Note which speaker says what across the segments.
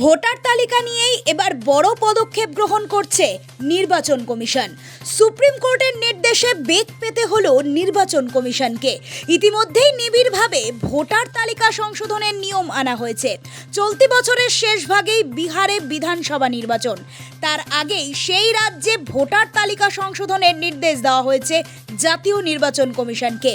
Speaker 1: Voter তালিকা নিয়েই এবার বড় পদক্ষেপ গ্রহণ করছে নির্বাচন কমিশন। সুপ্রিম কোর্টের নির্দেশে বেগ পেতে হলো নির্বাচন কমিশনকে। ইতিমধ্যেই নিবিড়ভাবে ভোটার তালিকা সংশোধনের নিয়ম আনা হয়েছে। চলতি বছরের শেষ ভাগেই বিহারে বিধানসভা নির্বাচন। তার আগেই সেই রাজ্যে ভোটার তালিকা সংশোধনের নির্দেশ দেওয়া হয়েছে জাতীয় নির্বাচন কমিশনকে।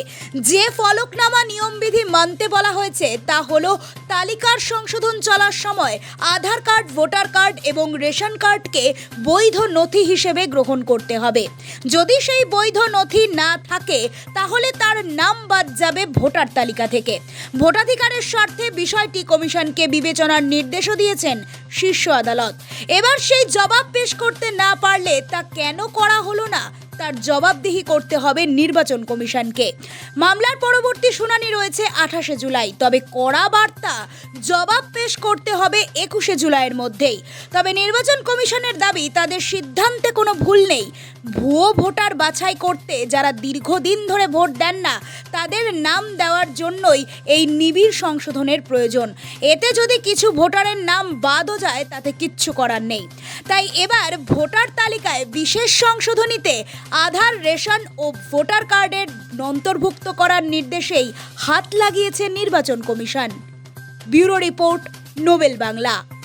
Speaker 1: যে ফলকনামা নিয়মবিধি মানতে বলা হয়েছে তা হলো তালিকার সংশোধন চলার সময় আধার কার্ড, ভোটার কার্ড এবং রেশন কার্ডকে বৈধ নথি হিসেবে গ্রহণ করতে হবে। যদি সেই বৈধ নথি না থাকে, তাহলে তার নাম বাদ যাবে ভোটার তালিকা থেকে। ভোটাধিকারের স্বার্থে বিষয়টি কমিশনকে বিবেচনার নির্দেশও দিয়েছেন শীর্ষ আদালত। এবার সেই জবাব পেশ করতে না পারলে তা কেন করা হলো না? তার জবাবদিহি করতে হবে নির্বাচন কমিশনকে। মামলার পরবর্তী শুনানি রয়েছে আঠাশে জুলাই। তবে কড়া বার্তা, জবাব পেশ করতে হবে একুশে জুলাইয়ের মধ্যেই। তবে নির্বাচন কমিশনের দাবি, তাদের সিদ্ধান্তে কোনো ভুল নেই। ভুয়ো ভোটার বাছাই করতে যারা দীর্ঘদিন ধরে ভোট দেন না, তাদের নাম দেওয়ার জন্যই এই নিবিড় সংশোধনের প্রয়োজন। এতে যদি কিছু ভোটারের নাম বাদও যায়, তাতে কিচ্ছু করার নেই। তাই এবার ভোটার তালিকায় বিশেষ সংশোধনীতে আধার, রেশন ও ভোটার কার্ডের অন্তর্ভুক্ত করার নির্দেশেই হাত লাগিয়েছে নির্বাচন commission. Bureau report Nobel Bangla.